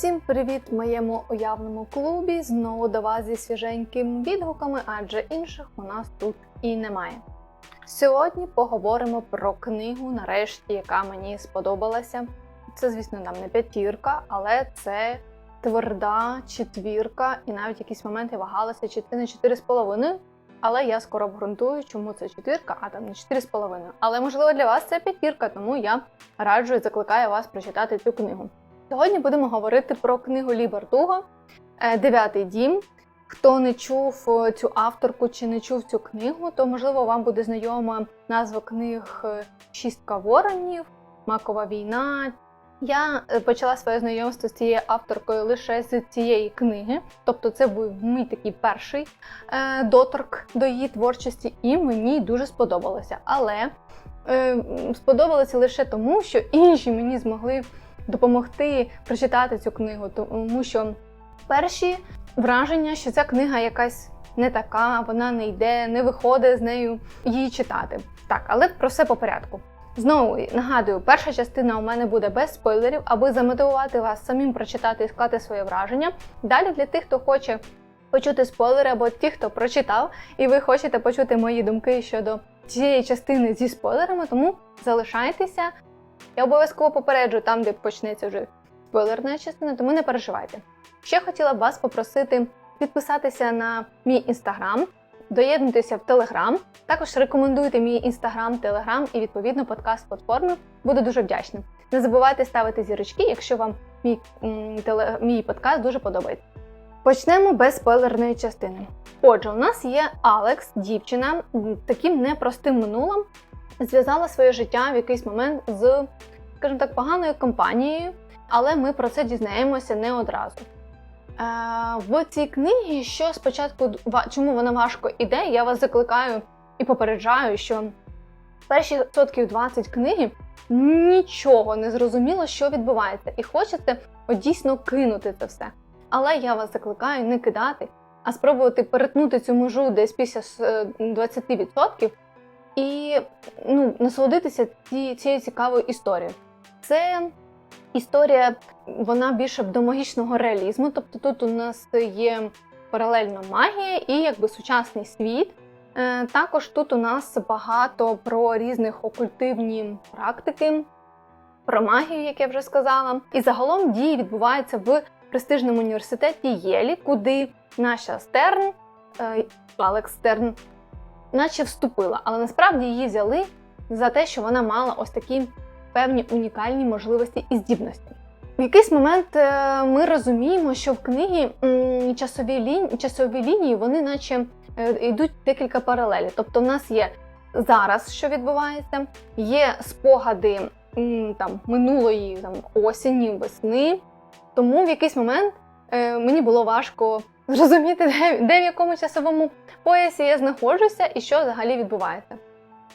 Усім привіт в моєму уявному клубі. Знову до вас зі свіженькими відгуками, адже інших у нас тут і немає. Сьогодні поговоримо про книгу, нарешті, яка мені сподобалася. Це, звісно, нам не п'ятірка, але це тверда четвірка, і навіть якісь моменти вагалася, чи не 4,5. Але я скоро обґрунтую, чому це четвірка, а там не 4,5. Але можливо для вас це п'ятірка, тому я раджу і закликаю вас прочитати цю книгу. Сьогодні будемо говорити про книгу Лі Бартуго «Е, Дев'ятий дім. Хто не чув е, цю авторку чи не чув цю книгу, то можливо вам буде знайома назва книг е, Шістка воронів, Макова війна. Я почала своє знайомство з цією авторкою лише з цієї книги, тобто це був мій такий перший доторк до її творчості, і мені дуже сподобалося. Але сподобалося лише тому, що інші мені змогли допомогти прочитати цю книгу, тому що перші враження, що ця книга якась не така, вона не йде, не виходить з нею її читати. Так, але про все по порядку. Знову нагадую, перша частина у мене буде без спойлерів, аби замотивувати вас самим прочитати і склати своє враження. Далі для тих, хто хоче почути спойлери, або ті, хто прочитав, і ви хочете почути мої думки щодо цієї частини зі спойлерами, тому залишайтеся. Я обов'язково попереджу там, де почнеться вже спойлерна частина, тому не переживайте. Ще хотіла б вас попросити підписатися на мій інстаграм, доєднуйтеся в Телеграм. Також рекомендуйте мій інстаграм, телеграм і відповідно подкаст платформи. Буду дуже вдячна. Не забувайте ставити зірочки, якщо вам мій, теле, мій подкаст дуже подобається. Почнемо без спойлерної частини. Отже, у нас є Алекс, дівчина, м, таким непростим минулим, зв'язала своє життя в якийсь момент з, скажімо так, поганою компанією, але ми про це дізнаємося не одразу. Е, в цій книгі, що спочатку чому вона важко іде, я вас закликаю і попереджаю, що перші сотків 20 книги нічого не зрозуміло, що відбувається, і хочеться от дійсно кинути це все. Але я вас закликаю не кидати, а спробувати перетнути цю межу десь після е, 20% і ну, насолодитися ці, цією цікавою історією. Це історія, вона більше до магічного реалізму. Тобто тут у нас є паралельно магія і якби сучасний світ. Е, Також тут у нас багато про різних окультивні практики, про магію, як я вже сказала. І загалом дії відбуваються в престижному університеті Єлі, куди наша Стерн, е, Алекс Стерн, наче вступила, але насправді її взяли за те, що вона мала ось такі певні унікальні можливості і здібності. В якийсь момент е, ми розуміємо, що в книгі часові, лінії, часові лінії вони наче е, йдуть декілька паралелей. Тобто, в нас є зараз, що відбувається, є спогади там, минулої там, осені, весни. Тому в якийсь момент е, мені було важко зрозуміти, де, де в якому часовому поясі я знаходжуся і що взагалі відбувається.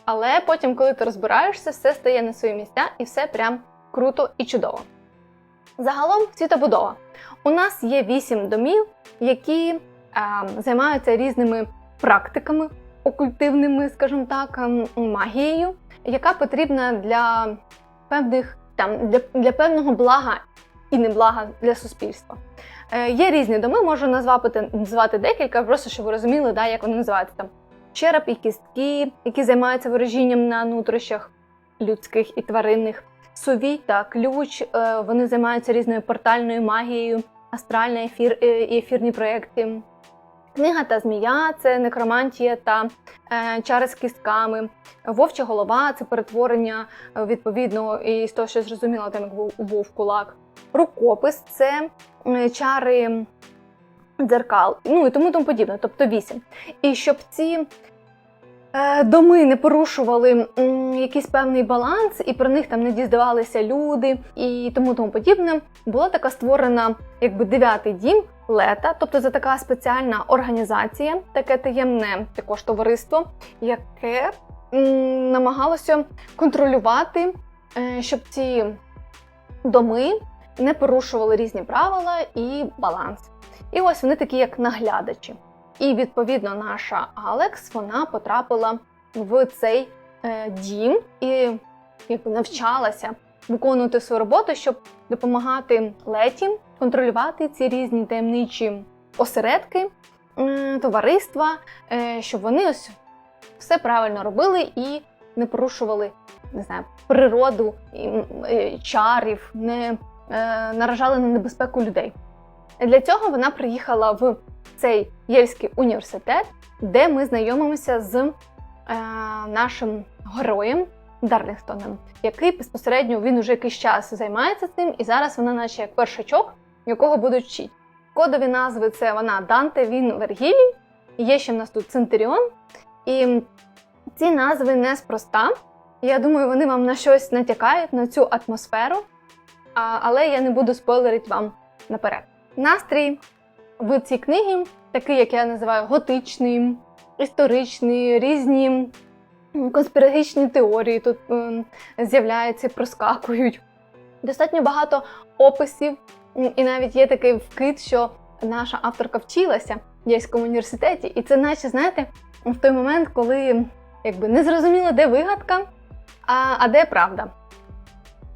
Але потім, коли ти розбираєшся, все стає на свої місця і все прям круто і чудово. Загалом світобудова. У нас є вісім домів, які е, займаються різними практиками, окультивними, скажімо так, ем, магією, яка потрібна для певних там для, для певного блага і неблага для суспільства. Е, є різні доми, можу назвати, назвати декілька, просто щоб ви розуміли, да, як вони називаються там. Череп і кістки, які займаються ворожінням на нутрощах людських і тваринних. Совій та ключ. е, Вони займаються різною портальною магією, астральна ефір е, і ефірні проекти. Книга та змія це некромантія та е, чари з кістками. Вовча голова це перетворення відповідно і з того, що зрозуміло, там як був вовк кулак. Рукопис це чари дзеркал, ну і тому тому подібне, тобто вісім. І щоб ці е, доми не порушували якийсь певний баланс, і про них там не дізнавалися люди і тому тому подібне, була така створена якби дев'ятий дім лета, тобто це така спеціальна організація, таке таємне також товариство, яке намагалося контролювати, е, щоб ці доми не порушували різні правила і баланс. І ось вони такі, як наглядачі. І відповідно наша Алекс вона потрапила в цей е, дім і якби навчалася виконувати свою роботу, щоб допомагати Леті контролювати ці різні таємничі осередки, м, товариства, е, щоб вони ось все правильно робили і не порушували не знаю, природу і, е, чарів, не е, наражали на небезпеку людей. Для цього вона приїхала в цей Єльський університет, де ми знайомимося з е, нашим героєм Дарлінгстоном, який безпосередньо він уже якийсь час займається цим, і зараз вона, наче як першачок, якого будуть вчити. Кодові назви це вона Данте, він Вергілій. Є ще в нас тут Центуріон. І ці назви неспроста. Я думаю, вони вам на щось натякають, на цю атмосферу. Але я не буду спойлерити вам наперед. Настрій в цій книгі, такий, як я називаю, готичний, історичний, різні конспірологічні теорії тут з'являються, проскакують. Достатньо багато описів, і навіть є такий вкид, що наша авторка вчилася в Єльському університеті, і це, наче, знаєте, в той момент, коли якби не зрозуміло, де вигадка, а, а де правда.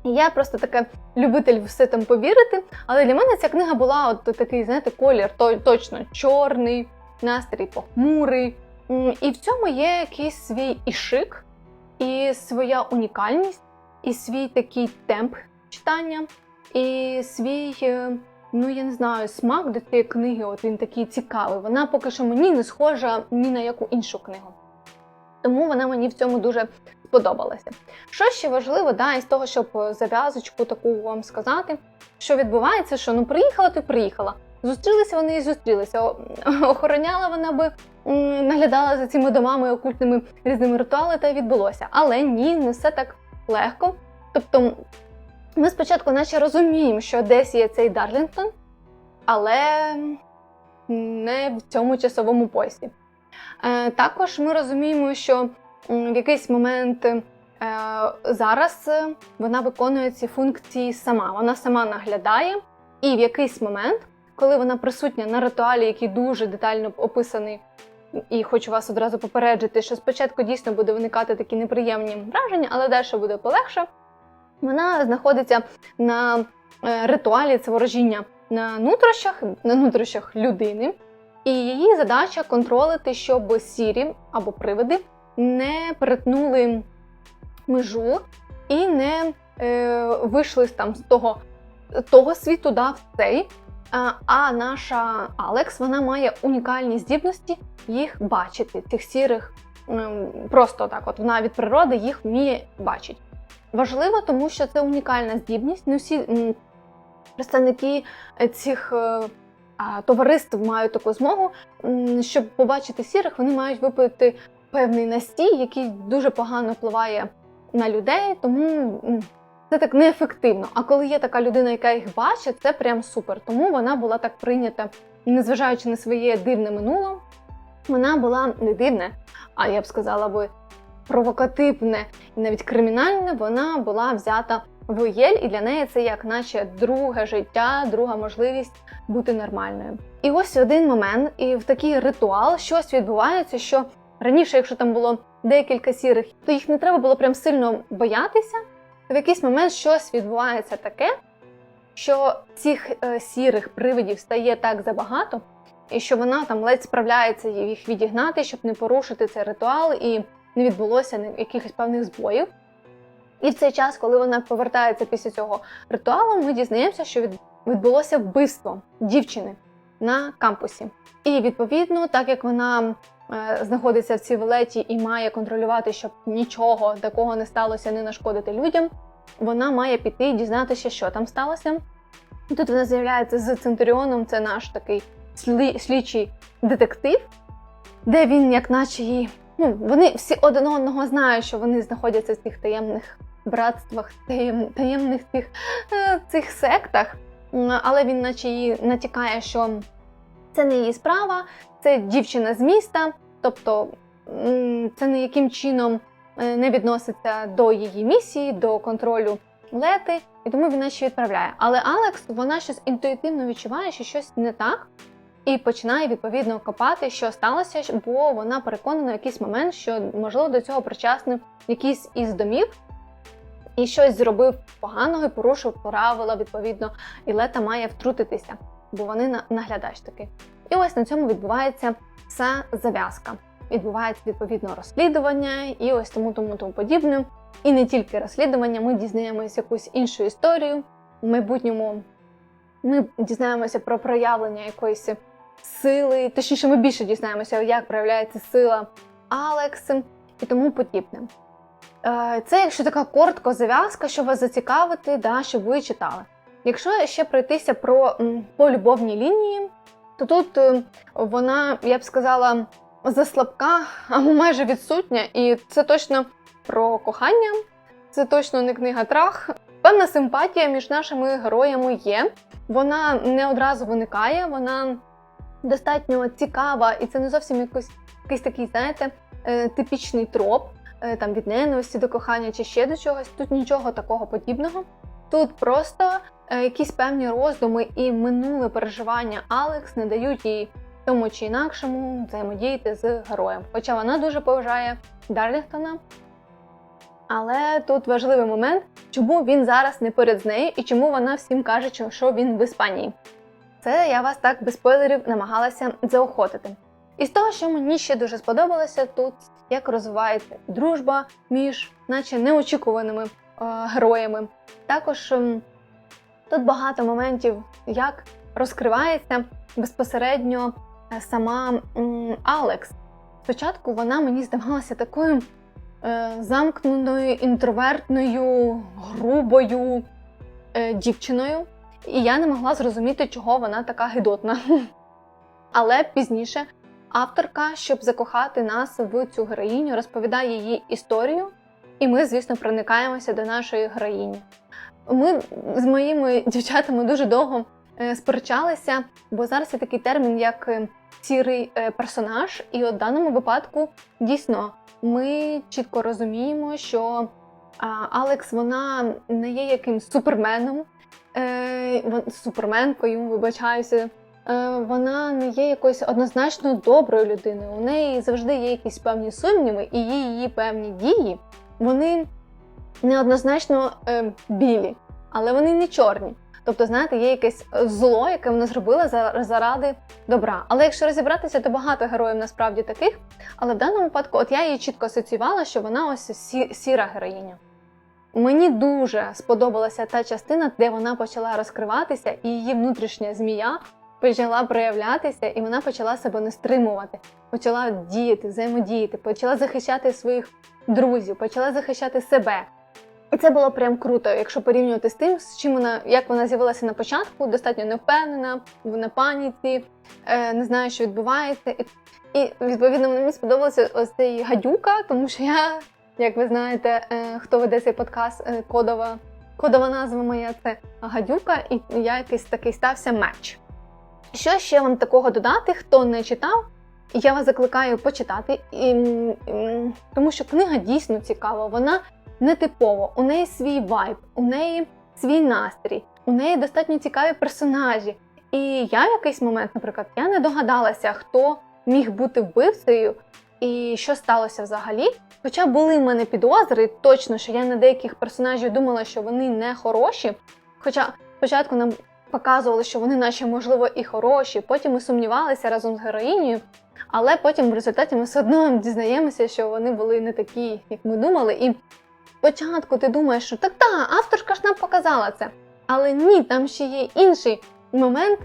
Я просто така любитель все там повірити, але для мене ця книга була от такий, знаєте, колір то, точно чорний, настрій похмурий. І в цьому є якийсь свій і шик, і своя унікальність, і свій такий темп читання, і свій, е, ну я не знаю, смак до цієї книги. От він такий цікавий. Вона поки що мені не схожа ні на яку іншу книгу. Тому вона мені в цьому дуже сподобалася. Що ще важливо, да, із того, щоб зав'язочку таку вам сказати, що відбувається, що ну приїхала, ти приїхала. Зустрілися вони і зустрілися. Охороняла вона би, наглядала за цими домами, окультними різними ритуалами, та й відбулося. Але ні, не все так легко. Тобто, ми спочатку наче розуміємо, що десь є цей Дарлінгтон, але не в цьому часовому поясі. Е, Також ми розуміємо, що в якийсь момент е, зараз е, вона виконує ці функції сама. Вона сама наглядає, і в якийсь момент, коли вона присутня на ритуалі, який дуже детально описаний, і хочу вас одразу попереджити, що спочатку дійсно буде виникати такі неприємні враження, але далі буде полегше. Вона знаходиться на е, ритуалі це ворожіння на нутрощах, на нутрощах людини. І її задача контролити, щоб сірі або привиди не перетнули межу і не е, вийшли там з того, того світу да, в цей. А, а наша Алекс вона має унікальні здібності їх бачити, цих сірих, ем, просто так, от вона від природи їх вміє бачити. Важливо, тому що це унікальна здібність. Не всі представники е, цих е, товариств мають таку змогу. Щоб побачити сірих, вони мають випити певний настій, який дуже погано впливає на людей, тому це так неефективно. А коли є така людина, яка їх бачить, це прям супер. Тому вона була так прийнята, незважаючи на своє дивне минуле. Вона була не дивне, а я б сказала би провокативне і навіть кримінальне. Вона була взята в Єль, і для неї це як наче друге життя, друга можливість бути нормальною. І ось один момент, і в такий ритуал щось відбувається, що раніше, якщо там було декілька сірих, то їх не треба було прям сильно боятися. В якийсь момент щось відбувається таке, що цих е, сірих привидів стає так забагато, і що вона там ледь справляється їх відігнати, щоб не порушити цей ритуал і не відбулося якихось певних збоїв. І в цей час, коли вона повертається після цього ритуалу, ми дізнаємося, що від- відбулося вбивство дівчини на кампусі. І відповідно, так як вона знаходиться в цій велеті і має контролювати, щоб нічого такого не сталося, не нашкодити людям, вона має піти і дізнатися, що там сталося. Тут вона з'являється з Центуріоном, це наш такий слі- слідчий детектив, де він, як наче їй. Ну, вони всі один одного знають, що вони знаходяться в цих таємних братствах, таєм, таємних цих, е, цих сектах. Але він, наче їй натякає, що це не її справа, це дівчина з міста, тобто це ніяким чином е, не відноситься до її місії, до контролю лети, і тому він наче відправляє. Але Алекс вона щось інтуїтивно відчуває, що щось не так, і починає відповідно копати, що сталося, бо вона переконана в якийсь момент, що можливо до цього причасний якийсь із домів. і щось зробив поганого і порушив правила, відповідно, і лета має втрутитися, бо вони на- наглядач такий. І ось на цьому відбувається вся зав'язка. Відбувається відповідно розслідування і ось тому тому тому подібне. І не тільки розслідування, ми дізнаємося якусь іншу історію. В майбутньому ми дізнаємося про проявлення якоїсь сили, точніше, ми більше дізнаємося, як проявляється сила Алекс і тому подібне. Е, Це, якщо така коротко зав'язка, щоб вас зацікавити, да, щоб ви читали. Якщо ще пройтися про м, по любовній лінії, то тут е, вона, я б сказала, заслабка або майже відсутня, і це точно про кохання, це точно не книга трах. Певна симпатія між нашими героями є. Вона не одразу виникає, вона достатньо цікава, і це не зовсім якийсь, якийсь такий, знаєте, е, типічний троп е, там від ненависті до кохання чи ще до чогось. Тут нічого такого подібного. Тут просто якісь певні роздуми і минуле переживання Алекс не дають їй тому чи інакшому взаємодіяти з героєм. Хоча вона дуже поважає Дарлінгтона. Але тут важливий момент, чому він зараз не поряд з нею і чому вона всім каже, що він в Іспанії. Це я вас так без спойлерів намагалася заохотити. І з того, що мені ще дуже сподобалося, тут як розвивається дружба між, наче неочікуваними е, героями. Також тут багато моментів, як розкривається безпосередньо е, сама Алекс. Спочатку вона мені здавалася такою е, замкненою, інтровертною, грубою е, дівчиною, і я не могла зрозуміти, чого вона така гидотна. Але пізніше авторка, щоб закохати нас в цю героїню, розповідає її історію, і ми, звісно, проникаємося до нашої героїні. Ми з моїми дівчатами дуже довго е, сперечалися, бо зараз є такий термін, як е, сірий е, персонаж, і от в даному випадку дійсно ми чітко розуміємо, що Алекс вона не є якимсь суперменом, суперменкою, вибачаюся. Вона не є якоюсь однозначно доброю людиною. У неї завжди є якісь певні сумніви, і її певні дії вони неоднозначно е, білі, але вони не чорні. Тобто, знаєте, є якесь зло, яке вона зробила заради добра. Але якщо розібратися, то багато героїв насправді таких. Але в даному випадку, от я її чітко асоціювала, що вона ось сі- сіра героїня. Мені дуже сподобалася та частина, де вона почала розкриватися, і її внутрішня змія почала проявлятися, і вона почала себе не стримувати, почала діяти, взаємодіяти, почала захищати своїх друзів, почала захищати себе. І це було прям круто, якщо порівнювати з тим, з чим вона, як вона з'явилася на початку, достатньо невпевнена, на паніці, е, не знає, що відбувається. І, і відповідно мені сподобався ось цей гадюка, тому що я, як ви знаєте, е, хто веде цей подкаст, е, кодова, кодова назва моя це гадюка, і я якийсь такий стався меч. Що ще вам такого додати, хто не читав? Я вас закликаю почитати, і, м, тому що книга дійсно цікава. Вона нетипова, у неї свій вайб, у неї свій настрій, у неї достатньо цікаві персонажі. І я в якийсь момент, наприклад, я не догадалася, хто міг бути вбивцею і що сталося взагалі. Хоча були в мене підозри, точно, що я на деяких персонажів думала, що вони не хороші. Хоча спочатку нам показували, що вони наче можливо і хороші, потім ми сумнівалися разом з героїнею, але потім в результаті ми все одно дізнаємося, що вони були не такі, як ми думали. І спочатку ти думаєш, що так та авторка ж нам показала це. Але ні, там ще є інший момент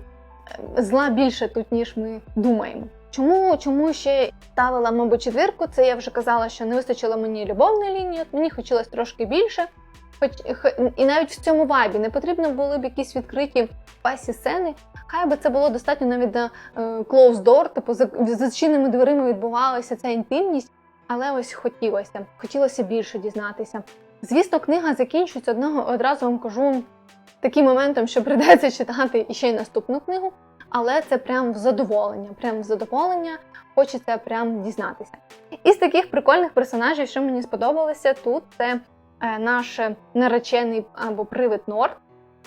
е, зла більше тут, ніж ми думаємо. Чому, чому ще ставила, мабуть, четвірку? Це я вже казала, що не вистачило мені любовної лінії, мені хотілося трошки більше. Хоч х- і навіть в цьому вайбі не потрібно були б якісь відкриті пасі сцени. Хай би це було достатньо навіть на е, closed door, типу за зачиненими дверима відбувалася ця інтимність, але ось хотілося, хотілося більше дізнатися. Звісно, книга закінчується одного одразу вам кажу таким моментом, що прийдеться читати ще й наступну книгу, але це прям в задоволення. Прям в задоволення хочеться прям дізнатися. Із таких прикольних персонажів, що мені сподобалося тут, це е, наш наречений або привид Норд.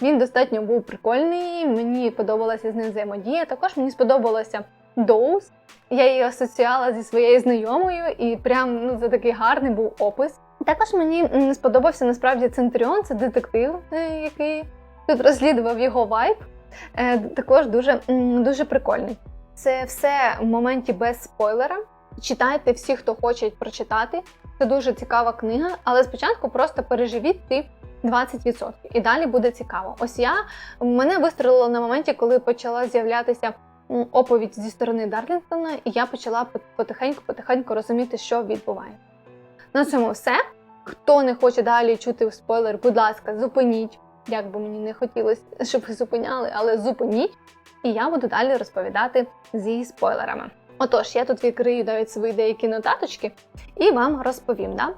Він достатньо був прикольний, мені подобалася з ним взаємодія. Також мені сподобалося Доус. Я її асоціювала зі своєю знайомою, і прям ну, це такий гарний був опис. Також мені сподобався насправді Центуріон, це детектив, е, який тут розслідував його вайб. Е, Також дуже, дуже прикольний. Це все в моменті без спойлера. Читайте всі, хто хоче прочитати. Це дуже цікава книга, але спочатку просто переживіть ці 20%. І далі буде цікаво. Ось я мене вистрелило на моменті, коли почала з'являтися оповідь зі сторони Дарлінгтона, і я почала потихеньку-потихеньку розуміти, що відбувається. На цьому все. Хто не хоче далі чути спойлер, будь ласка, зупиніть. Як би мені не хотілося, щоб ви зупиняли, але зупиніть. І я буду далі розповідати зі спойлерами. Отож, я тут відкрию навіть свої деякі нотаточки і вам розповім. Да?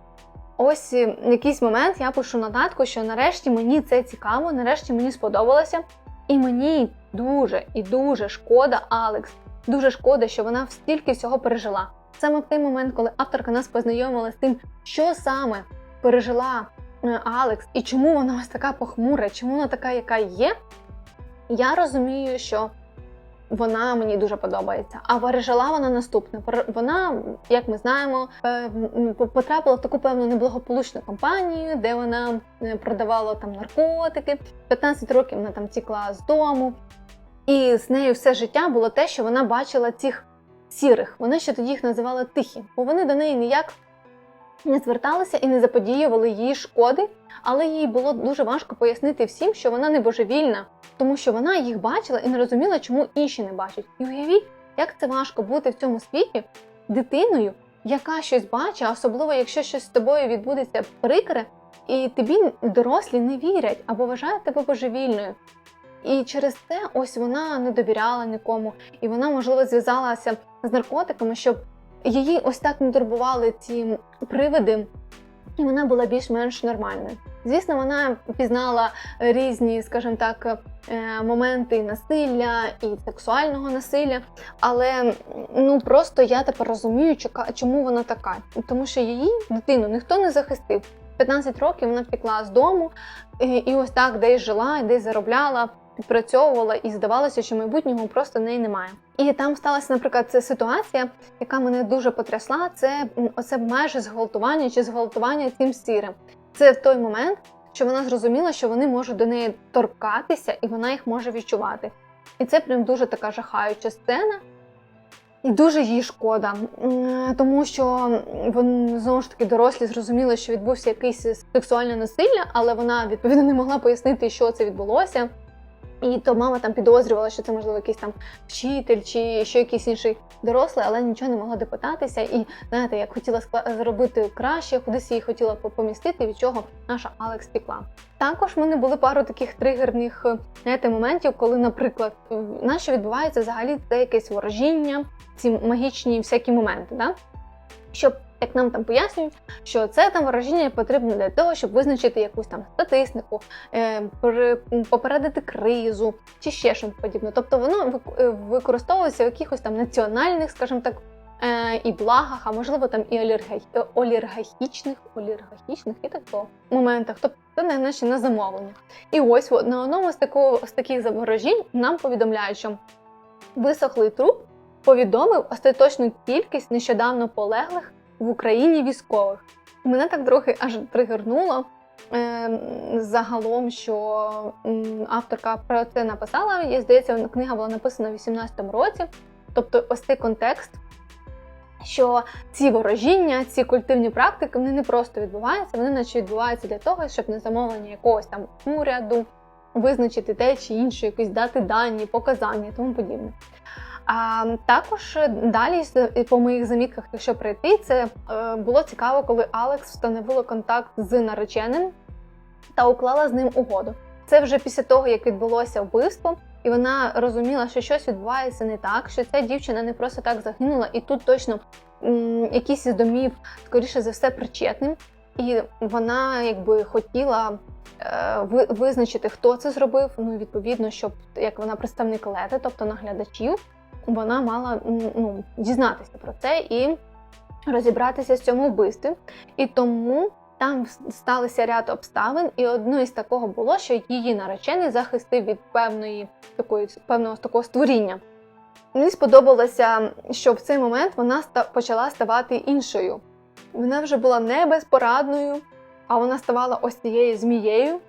Ось якийсь момент я пишу нотатку, що нарешті мені це цікаво, нарешті мені сподобалося. І мені дуже і дуже шкода, Алекс. Дуже шкода, що вона стільки всього пережила. Саме в той момент, коли авторка нас познайомила з тим, що саме пережила е, Алекс і чому вона ось така похмура, чому вона така, яка є, я розумію, що вона мені дуже подобається. А пережила вона наступне. Вона, як ми знаємо, потрапила в таку певну неблагополучну компанію, де вона продавала там наркотики. 15 років вона там тікла з дому. І з нею все життя було те, що вона бачила цих сірих. Вони ще тоді їх називали тихі, бо вони до неї ніяк не зверталися і не заподіювали їй шкоди, але їй було дуже важко пояснити всім, що вона не божевільна, тому що вона їх бачила і не розуміла, чому інші не бачать. І уявіть, як це важко бути в цьому світі дитиною, яка щось бачить, особливо якщо щось з тобою відбудеться прикре, і тобі дорослі не вірять або вважають тебе божевільною. І через це ось вона не довіряла нікому, і вона, можливо, зв'язалася з наркотиками, щоб її ось так не турбували ці привиди, і вона була більш-менш нормальною. Звісно, вона пізнала різні, скажімо так, е, моменти насилля і сексуального насилля, але ну просто я тепер розумію, чому вона така. Тому що її дитину ніхто не захистив. 15 років вона втекла з дому і ось так десь жила, десь заробляла, підпрацьовувала, і здавалося, що майбутнього просто неї немає. І там сталася, наприклад, ця ситуація, яка мене дуже потрясла. Це оце майже зґвалтування чи зґвалтування цим сірим. Це в той момент, що вона зрозуміла, що вони можуть до неї торкатися, і вона їх може відчувати. І це прям дуже така жахаюча сцена. І дуже їй шкода, тому що вони знову ж таки дорослі зрозуміли, що відбувся якийсь сексуальне насилля, але вона відповідно не могла пояснити, що це відбулося. І то мама там підозрювала, що це можливо якийсь там вчитель чи ще якийсь інший дорослий, але нічого не могла допитатися. І знаєте, як хотіла зробити краще, кудись її хотіла помістити, від чого наша Алекс пікла. Також в мене були пару таких тригерних знаєте, моментів, коли, наприклад, що відбувається взагалі це якесь ворожіння, ці магічні всякі моменти, да? щоб як нам там пояснюють, що це там ворожіння потрібно для того, щоб визначити якусь там статистику, е, пере- попередити кризу чи ще щось подібне. Тобто воно е, використовується в якихось там національних, скажімо так, е, і благах, а можливо там і олігархі- олігархічних, олігархічних і такого моментах. Тобто це не наче на замовлення. І ось на одному з такого з таких заворожінь нам повідомляють, що висохлий труп повідомив остаточну кількість нещодавно полеглих в Україні військових. Мене так трохи аж тригернуло. е, Загалом, що авторка про це написала. Я здається, книга була написана в 18-му році. Тобто, ось цей контекст, що ці ворожіння, ці культивні практики, вони не просто відбуваються, вони наче відбуваються для того, щоб на замовлення якогось там уряду визначити те чи інше, якісь дати дані, показання і тому подібне. А також далі, з- по моїх замітках, якщо прийти, це е, було цікаво, коли Алекс встановила контакт з нареченим та уклала з ним угоду. Це вже після того, як відбулося вбивство, і вона розуміла, що щось відбувається не так, що ця дівчина не просто так загинула, і тут точно якийсь із домів, скоріше за все, причетним. І вона якби хотіла е, визначити, хто це зробив. Ну, відповідно, щоб як вона представник лети, тобто наглядачів, вона мала ну, дізнатися про це і розібратися з цьому вбивстві. І тому там сталися ряд обставин, і одно із такого було, що її наречений захистив від певної такої певного такого створіння. Мені сподобалося, що в цей момент вона почала ставати іншою. вона вже була не безпорадною, а вона ставала ось цією змією,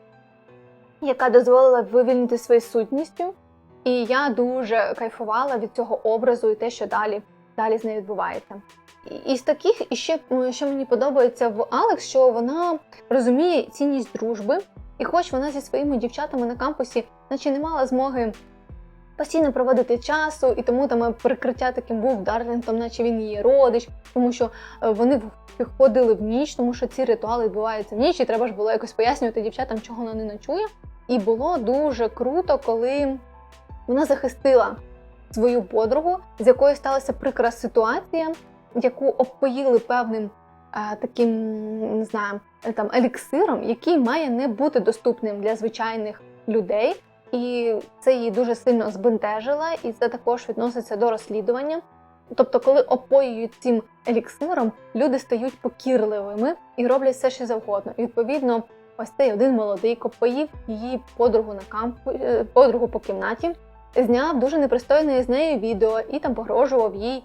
яка дозволила вивільнити свою сутністю. І я дуже кайфувала від цього образу і те, що далі, далі з нею відбувається. І- Із таких, і ще що мені подобається в Алекс, що вона розуміє цінність дружби, і хоч вона зі своїми дівчатами на кампусі, наче не мала змоги постійно проводити часу, і тому там прикриття таким був Дарлінтом, наче він її родич, тому що е, вони входили в ніч, тому що ці ритуали відбуваються в ніч, і треба ж було якось пояснювати дівчатам, чого вона не ночує. І було дуже круто, коли вона захистила свою подругу, з якою сталася прикра ситуація, яку обпоїли певним е, таким, не знаю, е, там еліксиром, який має не бути доступним для звичайних людей. І це її дуже сильно збентежило, і це також відноситься до розслідування. Тобто, коли опоюють цим еліксиром, люди стають покірливими і роблять все, що завгодно. І відповідно, ось цей один молодий поїв її подругу на кампу, е, подругу по кімнаті, зняв дуже непристойне з нею відео і там погрожував їй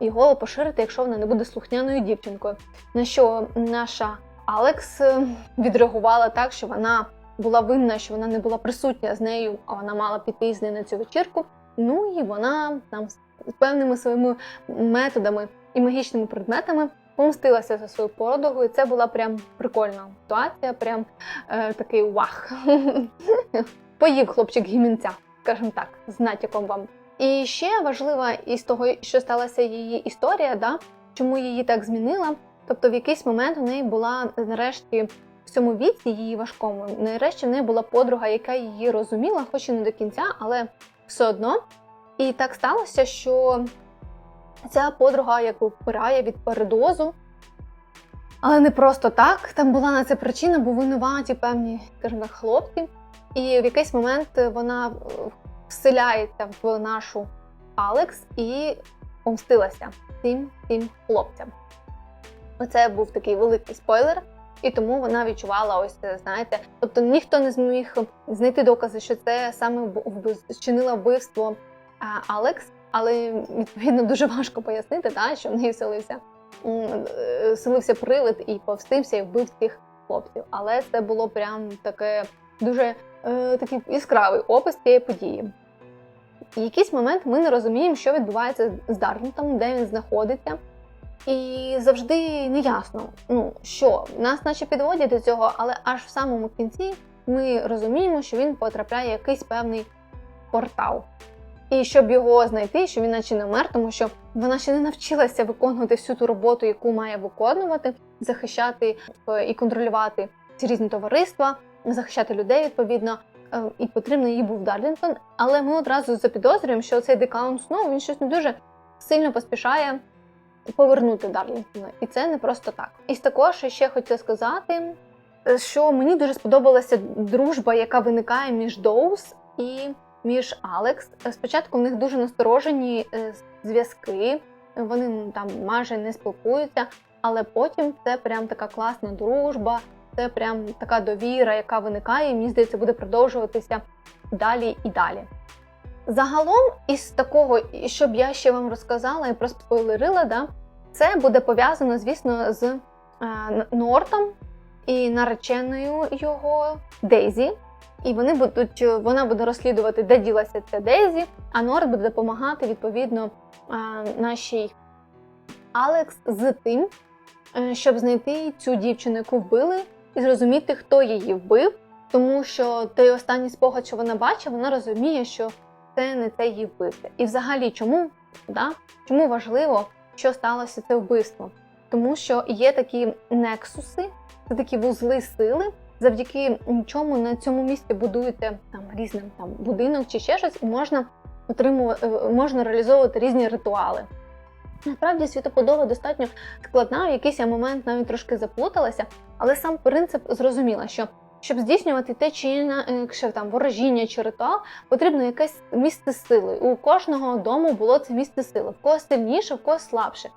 його поширити, якщо вона не буде слухняною дівчинкою. На що наша Алекс е, відреагувала так, що вона була винна, що вона не була присутня з нею, а вона мала піти з нею на цю вечірку. Ну і вона там з певними своїми методами і магічними предметами помстилася за свою подругу, і це була прям прикольна ситуація, прям е, такий вах. Поїв хлопчик гімінця, скажімо так, з натяком вам. І ще важлива із того, що сталася її історія, да, чому її так змінила. Тобто, в якийсь момент у неї була нарешті в цьому віці її важкому. Нарешті в неї була подруга, яка її розуміла, хоч і не до кінця, але все одно. І так сталося, що ця подруга якби впирає від передозу. Але не просто так. Там була на це причина, бо винуваті певні, скажімо так, хлопці. І в якийсь момент вона вселяється в нашу Алекс і помстилася цим цим хлопцям. Оце був такий великий спойлер, і тому вона відчувала ось знаєте. Тобто ніхто не зміг знайти докази, що це саме вчинила вбивство Алекс, але відповідно дуже важко пояснити, та, що в неї вселився, м, е, вселився привид і повстився і вбив цих хлопців. Але це було прям таке дуже е, такий яскравий опис цієї події. В якийсь момент ми не розуміємо, що відбувається з Дарнтом, де він знаходиться. І завжди неясно, ну що нас наче підводять до цього, але аж в самому кінці ми розуміємо, що він потрапляє в якийсь певний портал. І щоб його знайти, що він наче не вмер, тому що вона ще не навчилася виконувати всю ту роботу, яку має виконувати, захищати е, і контролювати ці різні товариства, захищати людей відповідно. Е, І потрібно їй був Дарлінтон. Але ми одразу запідозрюємо, що цей Декаун Сноу він щось не дуже сильно поспішає повернути Дарлінтона. І це не просто так. І також ще хотіла сказати, е, що мені дуже сподобалася дружба, яка виникає між Доус і між Алекс. Спочатку в них дуже насторожені е, зв'язки, вони там майже не спілкуються, але потім це прям така класна дружба, це прям така довіра, яка виникає, і мені здається, буде продовжуватися далі і далі. Загалом, із такого, щоб я ще вам розказала і просто спойлерила, да, це буде пов'язано, звісно, з е, Нортом і нареченою його Дейзі. І вони будуть, вона буде розслідувати, де ділася ця Дейзі, а Норт буде допомагати відповідно е, нашій Алекс з тим, е, щоб знайти цю дівчину, яку вбили, і зрозуміти, хто її вбив. Тому що той останній спогад, що вона бачить, вона розуміє, що це не це її вбивця. І взагалі, чому, да? чому важливо, що сталося це вбивство? Тому що є такі нексуси, це такі вузли сили, завдяки чому на цьому місці будується там різним там будинок чи ще щось, і можна отримувати, можна реалізовувати різні ритуали. Насправді світоподоба достатньо складна, в якийсь я момент навіть трошки заплуталася, але сам принцип зрозуміла, що щоб здійснювати те чи інакше там ворожіння чи ритуал, потрібно якесь місце сили. У кожного дому було це місце сили, в когось сильніше, в когось слабше.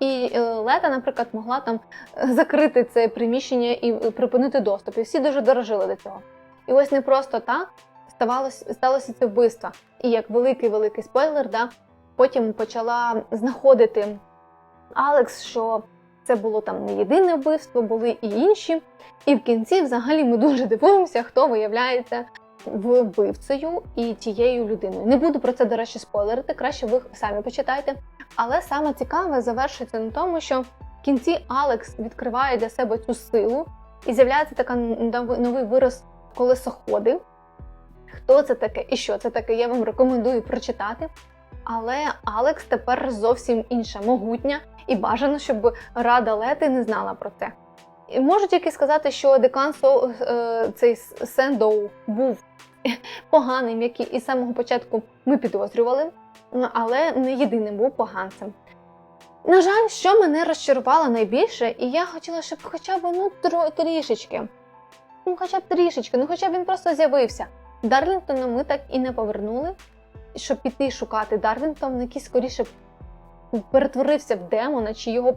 І е, Лета, наприклад, могла там е, закрити це приміщення і е, припинити доступ. І всі дуже дорожили до цього. І ось не просто так ставалося, сталося це вбивство. І як великий-великий спойлер, да, потім почала знаходити Алекс, що це було там не єдине вбивство, були і інші. І в кінці, взагалі, ми дуже дивуємося, хто виявляється вбивцею і тією людиною. Не буду про це, до речі, спойлерити, краще ви самі почитайте. Але саме цікаве завершується на тому, що в кінці Алекс відкриває для себе цю силу і з'являється така новий вираз колесоходи. Хто це таке і що це таке, я вам рекомендую прочитати. Але Алекс тепер зовсім інша, могутня, і бажано, щоб Рада Лети не знала про це. І можу тільки сказати, що декан Со- е, цей Сендоу був поганим, як і із самого початку ми підозрювали, але не єдиним був поганцем. На жаль, що мене розчарувало найбільше, і я хотіла, щоб хоча б ну трішечки, ну хоча б трішечки, ну хоча б він просто з'явився. Дарлінгтона ми так і не повернули, щоб піти шукати Дарвінтон, який скоріше перетворився в демона, чи його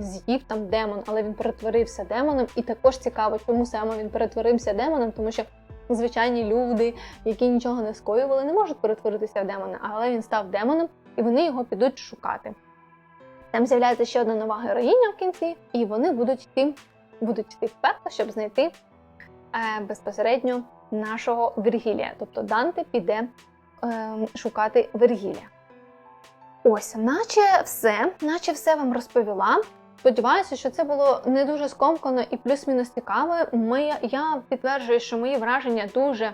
з'їв там демон, але він перетворився демоном. І також цікаво, чому саме він перетворився демоном, тому що звичайні люди, які нічого не скоювали, не можуть перетворитися в демона, але він став демоном, і вони його підуть шукати. Там з'являється ще одна нова героїня в кінці, і вони будуть йти, будуть йти в пекло, щоб знайти е, безпосередньо нашого Вергілія. Тобто Данте піде е, шукати Вергілія. Ось, наче все, наче все вам розповіла. Сподіваюся, що це було не дуже скомкано і плюс-мінус цікаве. Ми, я підтверджую, що мої враження дуже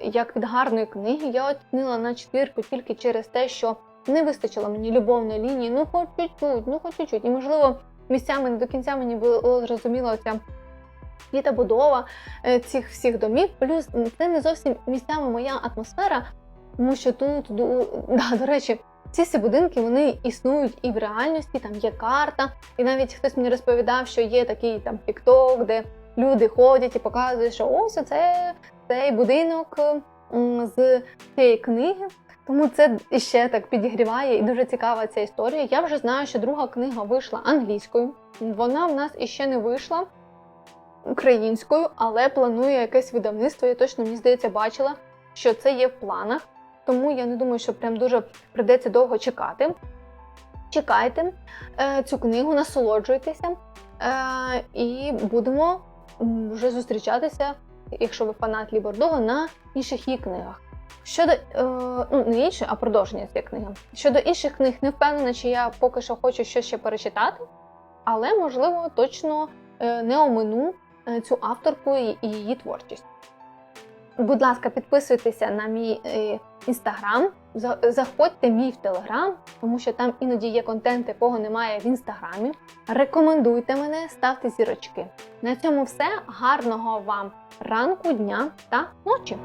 як від гарної книги. Я оцінила на четвірку тільки через те, що не вистачило мені любовної лінії, ну хоч чуть-чуть, ну хоч чуть-чуть. І можливо, місцями до кінця мені було зрозуміло ця будова е, цих всіх домів. Плюс це не зовсім місцями моя атмосфера, тому що тут, ду- да, до речі, ці всі будинки вони існують і в реальності, там є карта, і навіть хтось мені розповідав, що є такий там TikTok, де люди ходять і показують, що ось це цей будинок з цієї книги. Тому це ще так підігріває і дуже цікава ця історія. Я вже знаю, що друга книга вийшла англійською. Вона в нас іще не вийшла українською, але планує якесь видавництво. Я точно мені здається бачила, що це є в планах. Тому я не думаю, що прям дуже придеться довго чекати. Чекайте е, цю книгу, насолоджуйтеся е, і будемо вже зустрічатися, якщо ви фанат Лі Бордого, на інших її книгах. Щодо е, ну не іншої, а продовження цієї книги. Щодо інших книг, не впевнена, чи я поки що хочу щось ще перечитати, але можливо точно е, не омину е, цю авторку і її творчість. Будь ласка, підписуйтеся на мій е, інстаграм, за- заходьте мій в телеграм, тому що там іноді є контент, якого немає в інстаграмі. Рекомендуйте мене, ставте зірочки. На цьому все. Гарного вам ранку, дня та ночі!